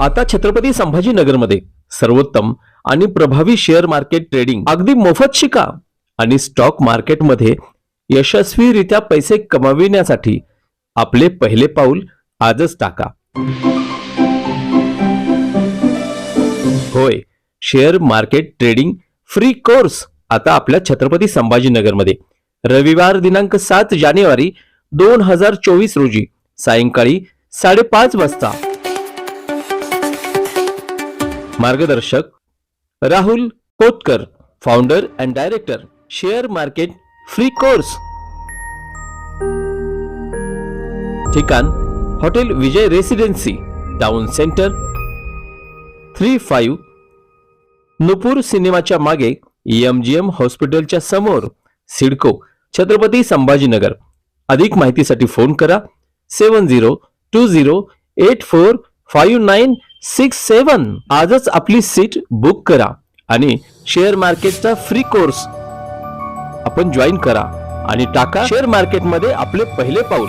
आता छत्रपती संभाजीनगरमध्ये सर्वोत्तम आणि प्रभावी शेअर मार्केट ट्रेडिंग अगदी मोफत शिका आणि स्टॉक मार्केटमध्ये यशस्वीरित्या पैसे कमविण्यासाठी आपले पहिले पाऊल आजच टाका. होय share market trading free course आता आपल्या छत्रपती संभाजीनगरमध्ये. रविवार दिनांक सात जानेवारी दोन हजार चोवीस रोजी सायंकाळी साडेपाच वाजता. मार्गदर्शक Rahul Kotkar founder and director share market free course ठिकाण hotel Vijay residency town centre three five Nupur सिनेमाच्या मागे एम जी एम हॉस्पिटलच्या समोर सिडको छत्रपती संभाजीनगर. अधिक माहितीसाठी फोन करा seven zero two zero eight four five nine six seven. आजच आपली सीट बुक करा आणि शेअर मार्केटचा फ्री कोर्स आपण जॉईन करा आणि टाका शेअर मार्केटमध्ये आपले पहिले पाऊल.